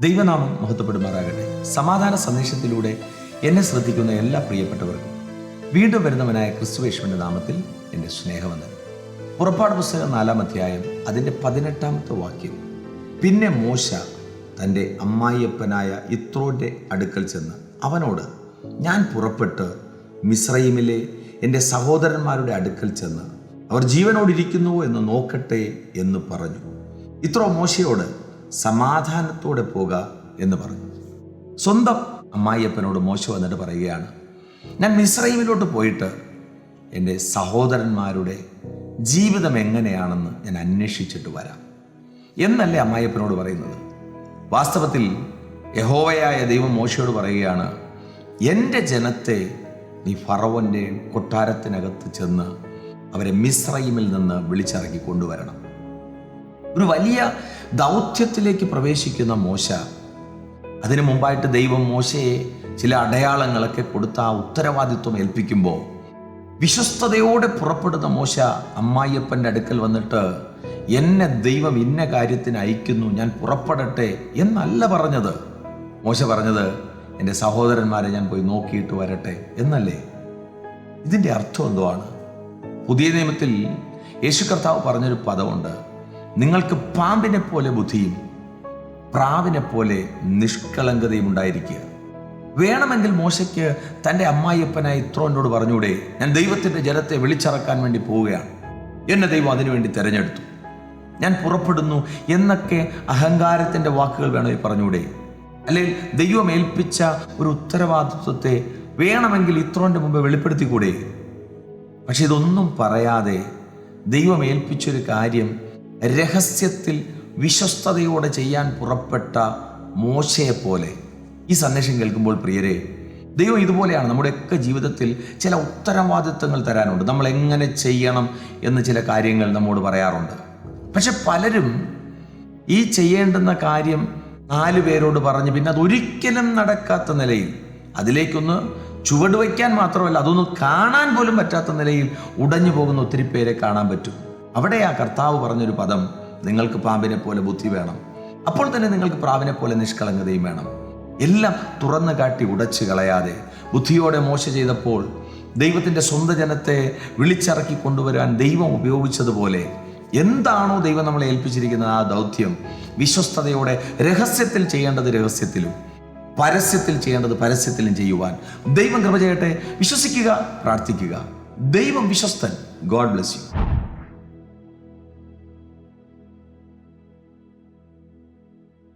ദൈവനാമം മഹത്വപ്പെടുമാറാകട്ടെ. സമാധാന സന്ദേശത്തിലൂടെ എന്നെ ശ്രദ്ധിക്കുന്ന എല്ലാ പ്രിയപ്പെട്ടവർക്കും വീണ്ടും വരുന്നവനായ ക്രിസ്തുവേശ്വന്റെ നാമത്തിൽ എന്റെ സ്നേഹവന്ദനം. പുറപ്പാട് പുസ്തകം നാലാം അധ്യായം അതിന്റെ പതിനെട്ടാമത്തെ വാക്യം. പിന്നെ മോശ തന്റെ അമ്മായിയപ്പനായ ഇത്രോന്റെ അടുക്കൽ ചെന്ന് അവനോട് ഞാൻ പുറപ്പെട്ട് മിസ്രൈമിലെ എന്റെ സഹോദരന്മാരുടെ അടുക്കൽ ചെന്ന് അവർ ജീവനോടിരിക്കുന്നുവോ എന്ന് നോക്കട്ടെ എന്ന് പറഞ്ഞു. ഇത്രോ മോശയോട് സമാധാനത്തോടെ പോകുക എന്ന് പറഞ്ഞു. സ്വന്തം അമ്മായിയപ്പനോട് മോശം വന്നിട്ട് പറയുകയാണ് ഞാൻ മിസ്രൈമിലോട്ട് പോയിട്ട് എന്റെ സഹോദരന്മാരുടെ ജീവിതം എങ്ങനെയാണെന്ന് ഞാൻ അന്വേഷിച്ചിട്ട് വരാം എന്നല്ലേ അമ്മായിയപ്പനോട് പറയുന്നത്. വാസ്തവത്തിൽ യഹോവയായ ദൈവം മോശയോട് പറയുകയാണ് എന്റെ ജനത്തെ നീ ഫറവന്റെ കൊട്ടാരത്തിനകത്ത് ചെന്ന് അവരെ മിസ്രൈമിൽ നിന്ന് വിളിച്ചിറക്കി കൊണ്ടുവരണം. ഒരു വലിയ ദൗത്യത്തിലേക്ക് പ്രവേശിക്കുന്ന മോശ. അതിനു മുമ്പായിട്ട് ദൈവം മോശയെ ചില അടയാളങ്ങളൊക്കെ കൊടുത്ത ആ ഉത്തരവാദിത്വം ഏൽപ്പിക്കുമ്പോൾ വിശ്വസ്തയോടെ പുറപ്പെടുന്ന മോശ അമ്മായിയപ്പന്റെ അടുക്കൽ വന്നിട്ട് എന്നെ ദൈവം ഇന്ന കാര്യത്തിന് അയക്കുന്നു ഞാൻ പുറപ്പെടട്ടെ എന്നല്ല പറഞ്ഞത്. മോശ പറഞ്ഞത് എന്റെ സഹോദരന്മാരെ ഞാൻ പോയി നോക്കിയിട്ട് വരട്ടെ എന്നല്ലേ? ഇതിന്റെ അർത്ഥം എന്തുവാണ്? പുതിയ നിയമത്തിൽ യേശു കർത്താവ് പറഞ്ഞൊരു പദമുണ്ട്. നിങ്ങൾക്ക് പാമ്പിനെ പോലെ ബുദ്ധിയും പ്രാവിനെ പോലെ നിഷ്കളങ്കതയും ഉണ്ടായിരിക്കുക. വേണമെങ്കിൽ മോശയ്ക്ക് തന്റെ അമ്മായിയപ്പനായി ഇത്രോനോട് പറഞ്ഞൂടെ ഞാൻ ദൈവത്തിന്റെ ജലത്തെ വിളിച്ചറക്കാൻ വേണ്ടി പോവുകയാണ്. എന്നെ ദൈവം അതിനുവേണ്ടി തിരഞ്ഞെടുത്തു. ഞാൻ പുറപ്പെടുന്നു എന്നൊക്കെ അഹങ്കാരത്തിന്റെ വാക്കുകൾ വേണമെങ്കിൽ പറഞ്ഞൂടെ. അല്ലെങ്കിൽ ദൈവം ഏൽപ്പിച്ച ഒരു ഉത്തരവാദിത്വത്തെ വേണമെങ്കിൽ ഇത്രോന്റെ മുമ്പ് വെളിപ്പെടുത്തിക്കൂടെ? പക്ഷെ ഇതൊന്നും പറയാതെ ദൈവം ഏൽപ്പിച്ചൊരു കാര്യം രഹസ്യത്തിൽ വിശ്വസ്തയോടെ ചെയ്യാൻ പുറപ്പെട്ട മോശയെ പോലെ ഈ സന്ദേശം കേൾക്കുമ്പോൾ പ്രിയരെ ദൈവം ഇതുപോലെയാണ് നമ്മുടെയൊക്കെ ജീവിതത്തിൽ ചില ഉത്തരവാദിത്തങ്ങൾ തരാനുണ്ട്. നമ്മൾ എങ്ങനെ ചെയ്യണം എന്ന് ചില കാര്യങ്ങൾ നമ്മോട് പറയാറുണ്ട്. പക്ഷെ പലരും ഈ ചെയ്യേണ്ടുന്ന കാര്യം നാല് പേരോട് പറഞ്ഞ് പിന്നെ അതൊരിക്കലും നടക്കാത്ത നിലയിൽ അതിലേക്കൊന്ന് ചുവട് വയ്ക്കാൻ മാത്രമല്ല അതൊന്നും കാണാൻ പോലും പറ്റാത്ത നിലയിൽ ഉടഞ്ഞു പോകുന്ന ഒത്തിരി പേരെ കാണാൻ പറ്റും. അവിടെ ആ കർത്താവ് പറഞ്ഞൊരു പദം നിങ്ങൾക്ക് പാമ്പിനെ പോലെ ബുദ്ധി വേണം. അപ്പോൾ തന്നെ നിങ്ങൾക്ക് പ്രാവിനെ പോലെ നിഷ്കളങ്കതയും വേണം. എല്ലാം തുറന്നു കാട്ടി ഉടച്ചു കളയാതെ ബുദ്ധിയോടെ മോശ ചെയ്തപ്പോൾ ദൈവത്തിന്റെ സ്വന്തം ജനത്തെ വിളിച്ചിറക്കി കൊണ്ടുവരാൻ ദൈവം ഉപയോഗിച്ചതുപോലെ എന്താണോ ദൈവം നമ്മളെ ഏൽപ്പിച്ചിരിക്കുന്നത് ആ ദൗത്യം. വിശ്വസ്തയോടെ രഹസ്യത്തിൽ ചെയ്യേണ്ടത് രഹസ്യത്തിലും പരസ്യത്തിൽ ചെയ്യേണ്ടത് പരസ്യത്തിലും ചെയ്യുവാൻ. ദൈവം കൃപ ചെയ്യട്ടെ. വിശ്വസിക്കുക പ്രാർത്ഥിക്കുക. ദൈവം വിശ്വസ്തൻ. God bless you.